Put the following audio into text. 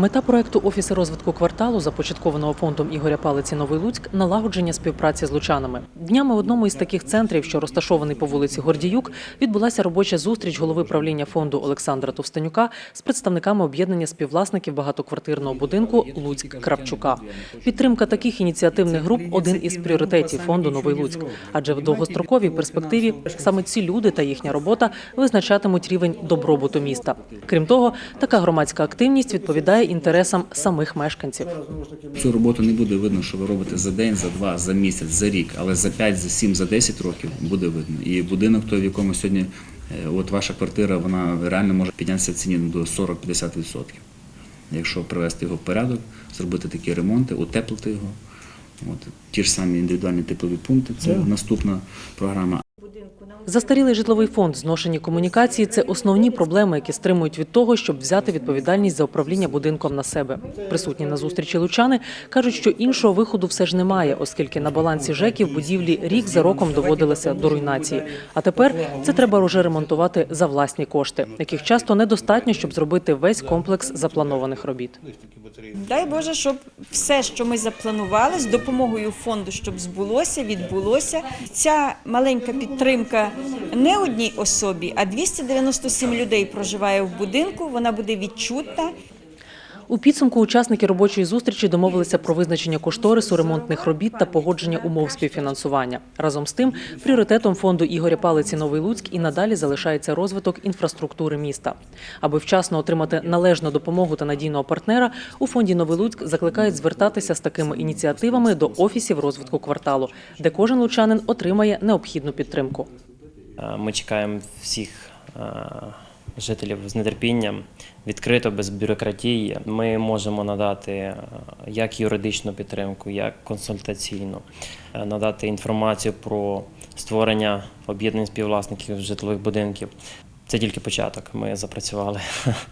Мета проекту Офіси розвитку кварталу, започаткованого фондом Ігоря Палиці Новий Луцьк, налагодження співпраці з лучанами. Днями в одному із таких центрів, що розташований по вулиці Гордіюк, відбулася робоча зустріч голови правління фонду Олександра Товстенюка з представниками об'єднання співвласників багатоквартирного будинку Луцьк Кравчука. Підтримка таких ініціативних груп один із пріоритетів фонду Новий Луцьк, адже в довгостроковій перспективі саме ці люди та їхня робота визначатимуть рівень добробуту міста. Крім того, така громадська активність відповідає інтересам самих мешканців. Цю роботу не буде видно, що ви робите за день, за два, за місяць, за рік, але за 5, за 7, за 10 років буде видно. І будинок той, в якому сьогодні е, от ваша квартира, вона реально може піднятися в ціні до 40-50%. Якщо привести його в порядок, зробити такі ремонти, утеплити його. От, ті ж самі індивідуальні теплові пункти, це наступна програма. Застарілий житловий фонд, зношені комунікації це основні проблеми, які стримують від того, щоб взяти відповідальність за управління будинком на себе. Присутні на зустрічі лучани кажуть, що іншого виходу все ж немає, оскільки на балансі ЖЕКів будівлі рік за роком доводилися до руйнації. А тепер це треба вже ремонтувати за власні кошти, яких часто недостатньо, щоб зробити весь комплекс запланованих робіт. Дай Боже, щоб все, що ми запланували, з допомогою фонду, щоб збулося, відбулося. Ця маленька підтримка не одній особі, а 297 людей проживає в будинку. Вона буде відчутна. У підсумку учасники робочої зустрічі домовилися про визначення кошторису ремонтних робіт та погодження умов співфінансування. Разом з тим, пріоритетом фонду Ігоря Палиці Новий Луцьк і надалі залишається розвиток інфраструктури міста. Аби вчасно отримати належну допомогу та надійного партнера, у фонді Новий Луцьк закликають звертатися з такими ініціативами до офісів розвитку кварталу, де кожен лучанин отримає необхідну підтримку. Е, Ми чекаємо всіх е, жителів з нетерпінням, відкрито, без бюрократії. Ми можемо надати е, як юридичну підтримку, як консультаційну, е, надати інформацію про створення об'єднань співвласників житлових будинків. Це тільки початок. Ми запрацювали.